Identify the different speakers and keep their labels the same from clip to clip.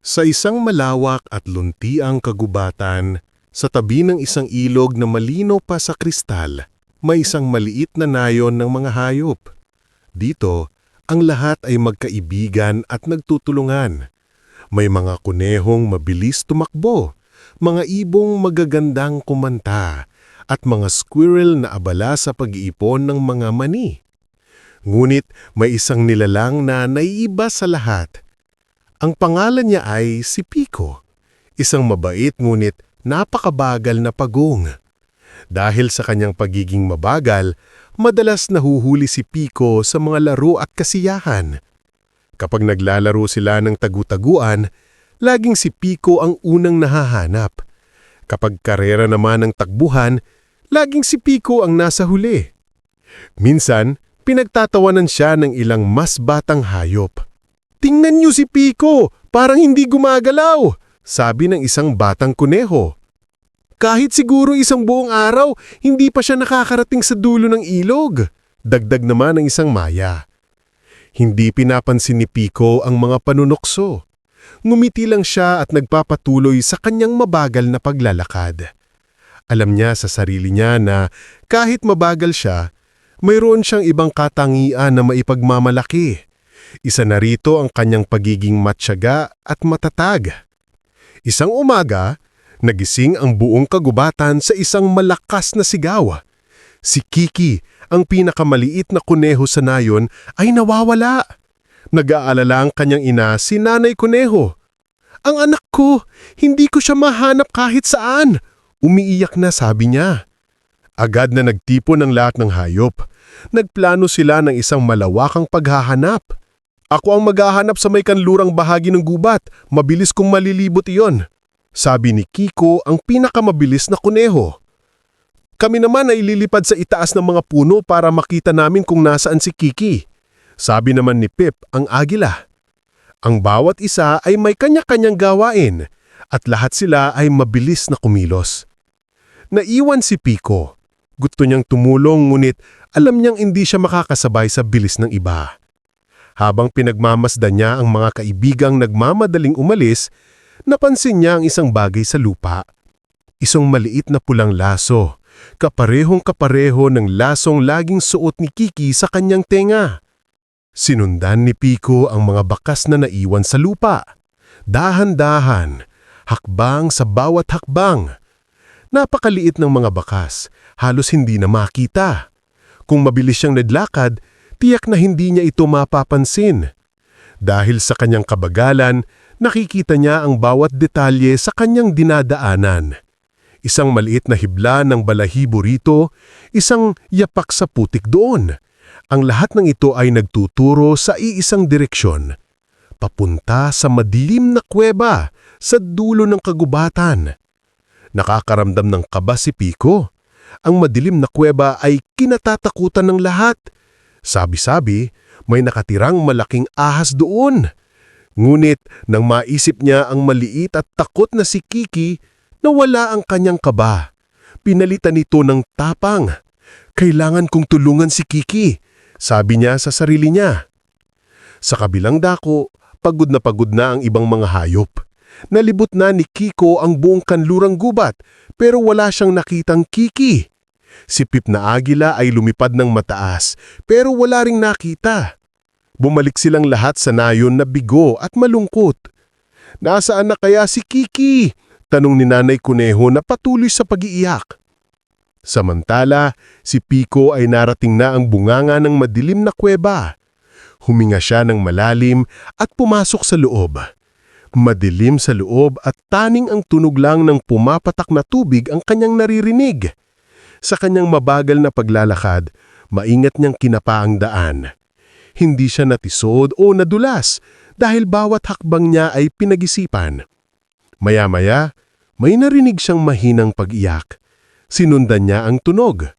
Speaker 1: Sa isang malawak at luntiang kagubatan, sa tabi ng isang ilog na malino pa sa kristal, may isang maliit na nayon ng mga hayop. Dito, ang lahat ay magkaibigan at nagtutulungan. May mga kunehong mabilis tumakbo, mga ibong magagandang kumanta, at mga squirrel na abala sa pag-iipon ng mga mani. Ngunit may isang nilalang na naiiba sa lahat. Ang pangalan niya ay si Pico, isang mabait ngunit napakabagal na pagong. Dahil sa kanyang pagiging mabagal, madalas nahuhuli si Pico sa mga laro at kasiyahan. Kapag naglalaro sila ng tagutaguan, laging si Pico ang unang nahahanap. Kapag karera naman ng takbuhan, laging si Pico ang nasa huli. Minsan, pinagtatawanan siya ng ilang mas batang hayop. Tingnan niyo si Pico, parang hindi gumagalaw, sabi ng isang batang kuneho. Kahit siguro isang buong araw, hindi pa siya nakakarating sa dulo ng ilog. Dagdag naman ng isang maya. Hindi pinapansin ni Pico ang mga panunokso. Ngumiti lang siya at nagpapatuloy sa kanyang mabagal na paglalakad. Alam niya sa sarili niya na kahit mabagal siya, mayroon siyang ibang katangian na maipagmamalaki. Isa na rito ang kanyang pagiging matyaga at matatag. Isang umaga, nagising ang buong kagubatan sa isang malakas na sigaw. Si Kiki, ang pinakamaliit na kuneho sa nayon, ay nawawala. Nag-aalala ang kanyang ina, si Nanay Kuneho. Ang anak ko, hindi ko siya mahanap kahit saan. Umiiyak na sabi niya. Agad na nagtipon ng lahat ng hayop. Nagplano sila ng isang malawakang paghahanap. Ako ang maghahanap sa may kanlurang bahagi ng gubat. Mabilis kong malilibot iyon. Sabi ni Kiko ang pinakamabilis na kuneho. Kami naman ay lilipad sa itaas ng mga puno para makita namin kung nasaan si Kiki. Sabi naman ni Pip ang agila. Ang bawat isa ay may kanya-kanyang gawain at lahat sila ay mabilis na kumilos. Naiwan si Pico. Gusto niyang tumulong ngunit alam niyang hindi siya makakasabay sa bilis ng iba. Habang pinagmamasdan niya ang mga kaibigang nagmamadaling umalis, napansin niya ang isang bagay sa lupa. Isang maliit na pulang laso, kaparehong kapareho ng lasong laging suot ni Kiki sa kanyang tenga. Sinundan ni Pico ang mga bakas na naiwan sa lupa. Dahan-dahan, hakbang sa bawat hakbang. Napakaliit ng mga bakas, halos hindi na makita. Kung mabilis siyang nadlakad, tiyak na hindi niya ito mapapansin. Dahil sa kanyang kabagalan, nakikita niya ang bawat detalye sa kanyang dinadaanan. Isang maliit na hibla ng balahibo rito, isang yapak sa putik doon. Ang lahat ng ito ay nagtuturo sa iisang direksyon. Papunta sa madilim na kuweba sa dulo ng kagubatan. Nakakaramdam ng kaba si Pico. Ang madilim na kuweba ay kinatatakutan ng lahat. Sabi-sabi, may nakatirang malaking ahas doon. Ngunit nang maisip niya ang maliit at takot na si Kiki, nawala ang kanyang kaba. Pinalitan ito ng tapang. Kailangan kong tulungan si Kiki, sabi niya sa sarili niya. Sa kabilang dako, pagod na pagod na ang ibang mga hayop. Nalibot na ni Kiko ang buong kanlurang gubat pero wala siyang nakitang Kiki. Si Pip na agila ay lumipad ng mataas pero wala ring nakita. Bumalik silang lahat sa nayon na bigo at malungkot. Nasaan na kaya si Kiki? Tanong ni Nanay Kuneho na patuloy sa pag-iiyak. Samantala, si Pico ay narating na ang bunganga ng madilim na kuweba. Huminga siya ng malalim at pumasok sa loob. Madilim sa loob at taning ang tunog lang ng pumapatak na tubig ang kanyang naririnig. Sa kanyang mabagal na paglalakad, maingat niyang kinapa ang daan. Hindi siya natisod o nadulas dahil bawat hakbang niya ay pinag-isipan. Maya-maya, may narinig siyang mahinang pag-iyak. Sinundan niya ang tunog.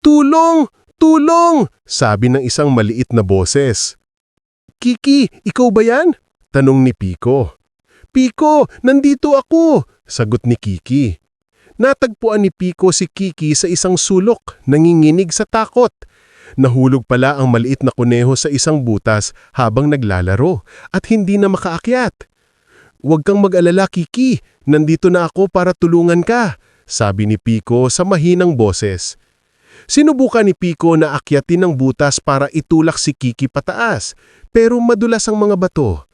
Speaker 1: Tulong! Tulong! Sabi ng isang maliit na boses. Kiki, ikaw ba yan? Tanong ni Pico. Pico, nandito ako! Sagot ni Kiki. Natagpuan ni Pico si Kiki sa isang sulok, nanginginig sa takot. Nahulog pala ang maliit na kuneho sa isang butas habang naglalaro at hindi na makaakyat. Huwag kang mag-alala, Kiki. Nandito na ako para tulungan ka, sabi ni Pico sa mahinang boses. Sinubukan ni Pico na akyatin ang butas para itulak si Kiki pataas, pero madulas ang mga bato.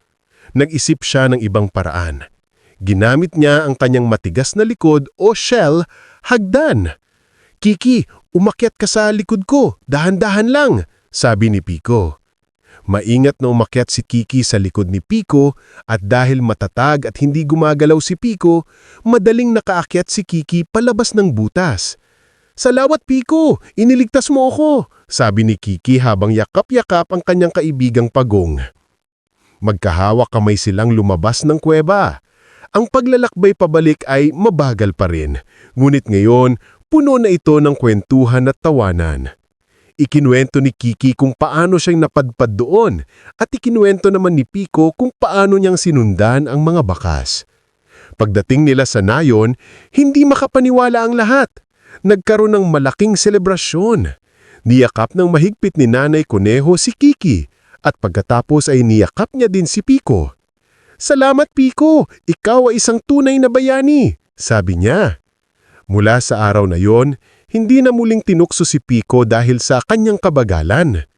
Speaker 1: Nag-isip siya ng ibang paraan. Ginamit niya ang kanyang matigas na likod o shell, hagdan. Kiki, umakyat ka sa likod ko, dahan-dahan lang, sabi ni Pico. Maingat na umakyat si Kiki sa likod ni Pico at dahil matatag at hindi gumagalaw si Pico, madaling nakaakyat si Kiki palabas ng butas. Salawat Pico, iniligtas mo ako, sabi ni Kiki habang yakap-yakap ang kanyang kaibigang pagong. Magkahawak kamay silang lumabas ng kuweba. Ang paglalakbay pabalik ay mabagal pa rin, ngunit ngayon puno na ito ng kwentuhan at tawanan. Ikinuwento ni Kiki kung paano siyang napadpad doon at ikinuwento naman ni Pico kung paano niyang sinundan ang mga bakas. Pagdating nila sa nayon, hindi makapaniwala ang lahat. Nagkaroon ng malaking selebrasyon. Niyakap ng mahigpit ni Nanay Kuneho si Kiki at pagkatapos ay niyakap niya din si Pico. Salamat Pico, ikaw ay isang tunay na bayani, sabi niya. Mula sa araw na yon, hindi na muling tinukso si Pico dahil sa kanyang kabagalan.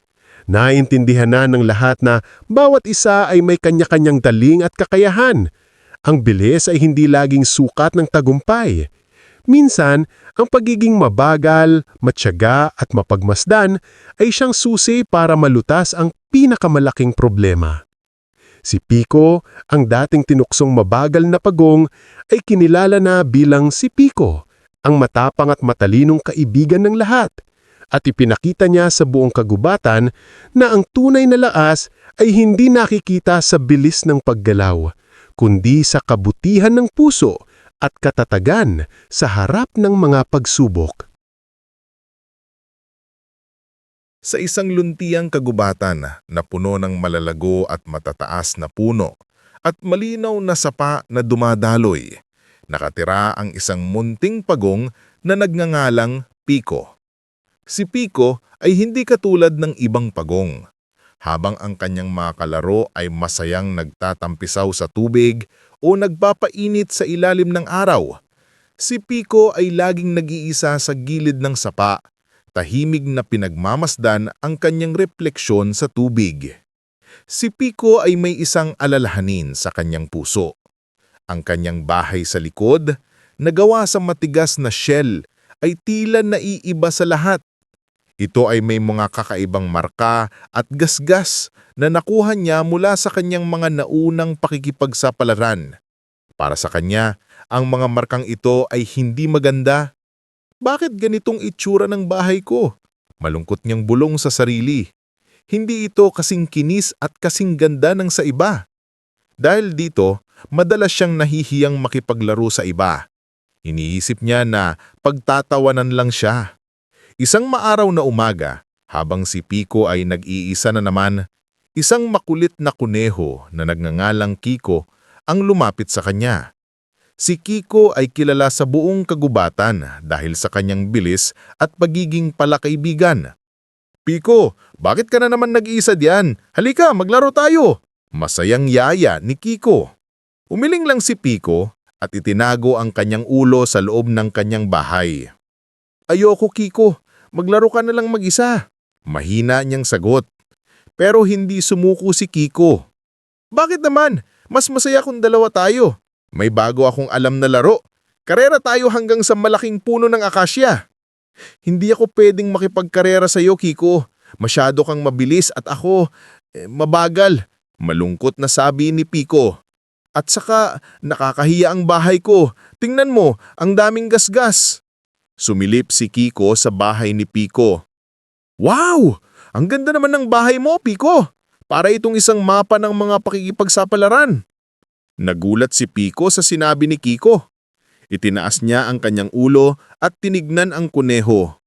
Speaker 1: Naintindihan na ng lahat na bawat isa ay may kanya-kanyang daling at kakayahan. Ang bilis ay hindi laging sukat ng tagumpay. Minsan, ang pagiging mabagal, matyaga at mapagmasdan ay siyang susi para malutas ang pinakamalaking problema. Si Pico, ang dating tinuksong mabagal na pagong, ay kinilala na bilang si Pico, ang matapang at matalinong kaibigan ng lahat. At ipinakita niya sa buong kagubatan na ang tunay na laas ay hindi nakikita sa bilis ng paggalaw, kundi sa kabutihan ng puso at katatagan sa harap ng mga pagsubok.
Speaker 2: Sa isang luntiang kagubatan na puno ng malalago at matataas na puno at malinaw na sapa na dumadaloy, nakatira ang isang munting pagong na nagngangalang Pico. Si Pico ay hindi katulad ng ibang pagong. Habang ang kanyang mga kalaro ay masayang nagtatampisaw sa tubig o nagpapainit sa ilalim ng araw, si Pico ay laging nag-iisa sa gilid ng sapa tahimig na pinagmamasdan ang kanyang refleksyon sa tubig. Si Pico ay may isang alalahanin sa kanyang puso. Ang kanyang bahay sa likod, na gawa sa matigas na shell, ay tila naiiba sa lahat. Ito ay may mga kakaibang marka at gasgas na nakuha niya mula sa kanyang mga naunang pakikipagsapalaran. Para sa kanya, ang mga markang ito ay hindi maganda bakit ganitong itsura ng bahay ko? Malungkot niyang bulong sa sarili. Hindi ito kasing kinis at kasing ganda ng sa iba. Dahil dito, madalas siyang nahihiyang makipaglaro sa iba. Iniisip niya na pagtatawanan lang siya. Isang maaraw na umaga, habang si Pico ay nag-iisa na naman, isang makulit na kuneho na nagngangalang Kiko ang lumapit sa kanya. Si Kiko ay kilala sa buong kagubatan dahil sa kanyang bilis at pagiging palakaibigan. Piko, bakit ka na naman nag-iisa diyan? Halika, maglaro tayo! Masayang yaya ni Kiko. Umiling lang si Piko at itinago ang kanyang ulo sa loob ng kanyang bahay. Ayoko Kiko, maglaro ka na lang mag-isa. Mahina niyang sagot. Pero hindi sumuko si Kiko. Bakit naman? Mas masaya kung dalawa tayo. May bago akong alam na laro. Karera tayo hanggang sa malaking puno ng akasya. Hindi ako pwedeng makipagkarera sa iyo, Kiko. Masyado kang mabilis at ako, eh, mabagal. Malungkot na sabi ni Pico. At saka, nakakahiya ang bahay ko. Tingnan mo, ang daming gasgas. Sumilip si Kiko sa bahay ni Pico. Wow! Ang ganda naman ng bahay mo, Pico. Para itong isang mapa ng mga pakikipagsapalaran. Nagulat si Pico sa sinabi ni Kiko. Itinaas niya ang kanyang ulo at tinignan ang kuneho.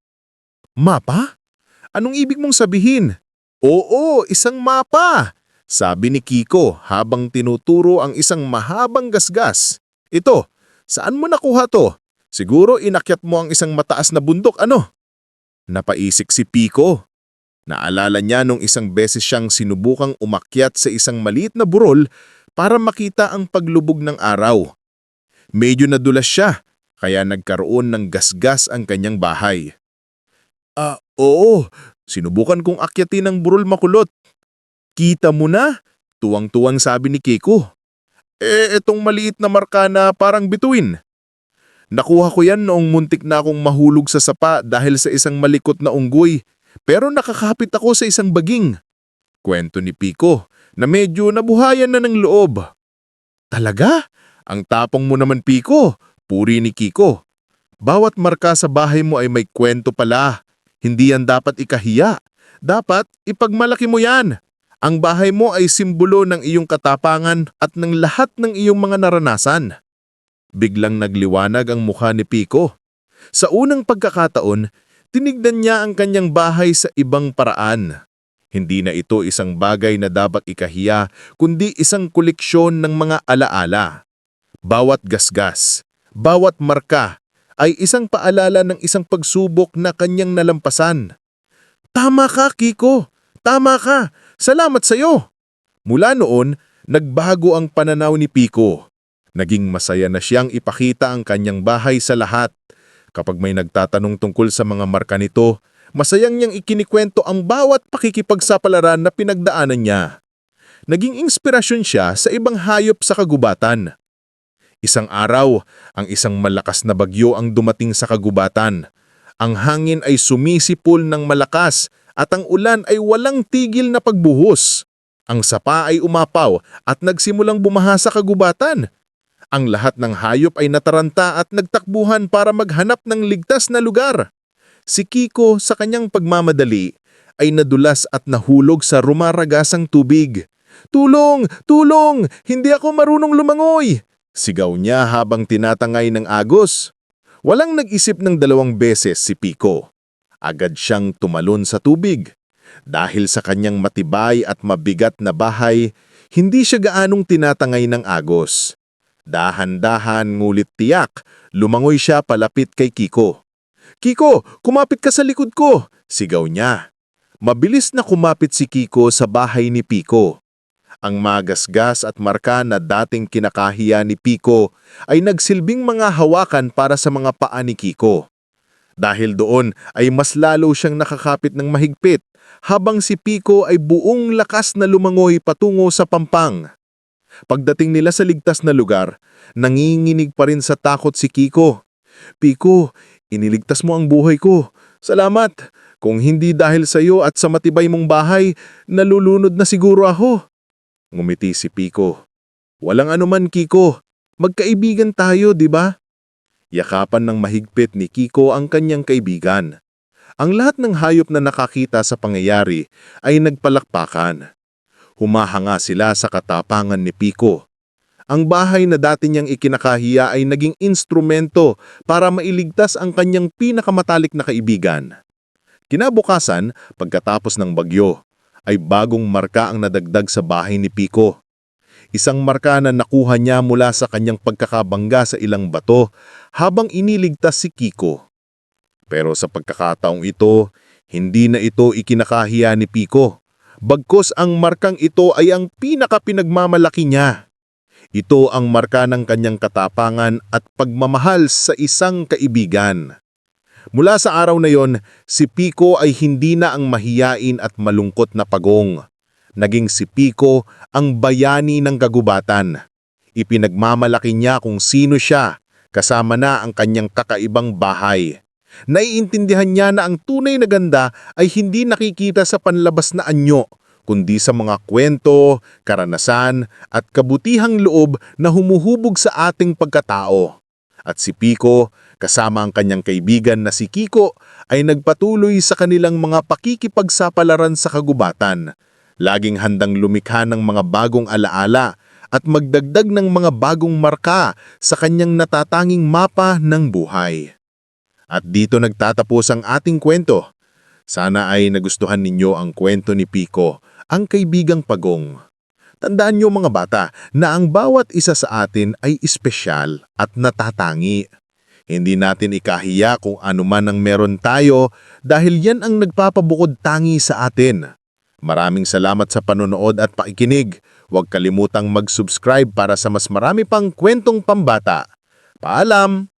Speaker 2: Mapa? Anong ibig mong sabihin? Oo, isang mapa! Sabi ni Kiko habang tinuturo ang isang mahabang gasgas. Ito, saan mo nakuha to? Siguro inakyat mo ang isang mataas na bundok, ano? Napaisik si Pico. Naalala niya nung isang beses siyang sinubukang umakyat sa isang maliit na burol para makita ang paglubog ng araw. Medyo nadulas siya, kaya nagkaroon ng gasgas ang kanyang bahay. Ah, oo. Sinubukan kong akyatin ang burol makulot. Kita mo na? Tuwang-tuwang sabi ni Kiko. Eh, etong maliit na marka na parang bituin. Nakuha ko yan noong muntik na akong mahulog sa sapa dahil sa isang malikot na unggoy. Pero nakakapit ako sa isang baging. Kwento ni Pico na medyo nabuhayan na ng loob. Talaga? Ang tapong mo naman, Pico. Puri ni Kiko. Bawat marka sa bahay mo ay may kwento pala. Hindi yan dapat ikahiya. Dapat ipagmalaki mo yan. Ang bahay mo ay simbolo ng iyong katapangan at ng lahat ng iyong mga naranasan. Biglang nagliwanag ang mukha ni Pico. Sa unang pagkakataon, tinignan niya ang kanyang bahay sa ibang paraan. Hindi na ito isang bagay na dapat ikahiya, kundi isang koleksyon ng mga alaala. Bawat gasgas, bawat marka, ay isang paalala ng isang pagsubok na kanyang nalampasan. Tama ka, Kiko. Tama ka. Salamat sa iyo. Mula noon, nagbago ang pananaw ni Pico. Naging masaya na siyang ipakita ang kanyang bahay sa lahat. Kapag may nagtatanong tungkol sa mga marka nito, masayang niyang ikinikwento ang bawat pakikipagsapalaran na pinagdaanan niya. Naging inspirasyon siya sa ibang hayop sa kagubatan. Isang araw, ang isang malakas na bagyo ang dumating sa kagubatan. Ang hangin ay sumisipol ng malakas at ang ulan ay walang tigil na pagbuhos. Ang sapa ay umapaw at nagsimulang bumaha sa kagubatan. Ang lahat ng hayop ay nataranta at nagtakbuhan para maghanap ng ligtas na lugar. Si Kiko sa kanyang pagmamadali ay nadulas at nahulog sa rumaragasang tubig. Tulong! Tulong! Hindi ako marunong lumangoy! Sigaw niya habang tinatangay ng agos. Walang nag-isip ng dalawang beses si Pico. Agad siyang tumalon sa tubig. Dahil sa kanyang matibay at mabigat na bahay, hindi siya gaanong tinatangay ng agos. Dahan-dahan ngulit tiyak, lumangoy siya palapit kay Kiko. Kiko, kumapit ka sa likod ko! Sigaw niya. Mabilis na kumapit si Kiko sa bahay ni Pico. Ang magasgas at marka na dating kinakahiya ni Pico ay nagsilbing mga hawakan para sa mga paa ni Kiko. Dahil doon ay mas lalo siyang nakakapit ng mahigpit habang si Pico ay buong lakas na lumangoy patungo sa pampang. Pagdating nila sa ligtas na lugar, nanginginig pa rin sa takot si Kiko. Pico, iniligtas mo ang buhay ko. Salamat. Kung hindi dahil sa iyo at sa matibay mong bahay, nalulunod na siguro ako. Ngumiti si Pico. Walang anuman, Kiko. Magkaibigan tayo, di ba? Yakapan ng mahigpit ni Kiko ang kanyang kaibigan. Ang lahat ng hayop na nakakita sa pangyayari ay nagpalakpakan. Humahanga sila sa katapangan ni Pico. Ang bahay na dati niyang ikinakahiya ay naging instrumento para mailigtas ang kanyang pinakamatalik na kaibigan. Kinabukasan, pagkatapos ng bagyo, ay bagong marka ang nadagdag sa bahay ni Pico. Isang marka na nakuha niya mula sa kanyang pagkakabangga sa ilang bato habang iniligtas si Kiko. Pero sa pagkakataong ito, hindi na ito ikinakahiya ni Pico. Bagkos ang markang ito ay ang pinakapinagmamalaki niya. Ito ang marka ng kanyang katapangan at pagmamahal sa isang kaibigan. Mula sa araw na yon, si Pico ay hindi na ang mahiyain at malungkot na pagong. Naging si Pico ang bayani ng kagubatan. Ipinagmamalaki niya kung sino siya, kasama na ang kanyang kakaibang bahay. Naiintindihan niya na ang tunay na ganda ay hindi nakikita sa panlabas na anyo, kundi sa mga kwento, karanasan at kabutihang loob na humuhubog sa ating pagkatao. At si Pico, kasama ang kanyang kaibigan na si Kiko, ay nagpatuloy sa kanilang mga pakikipagsapalaran sa kagubatan. Laging handang lumikha ng mga bagong alaala at magdagdag ng mga bagong marka sa kanyang natatanging mapa ng buhay. At dito nagtatapos ang ating kwento. Sana ay nagustuhan ninyo ang kwento ni Pico, ang kaibigang pagong. Tandaan niyo mga bata na ang bawat isa sa atin ay espesyal at natatangi. Hindi natin ikahiya kung ano man ang meron tayo dahil yan ang nagpapabukod tangi sa atin. Maraming salamat sa panonood at pakikinig. Huwag kalimutang mag-subscribe para sa mas marami pang kwentong pambata. Paalam!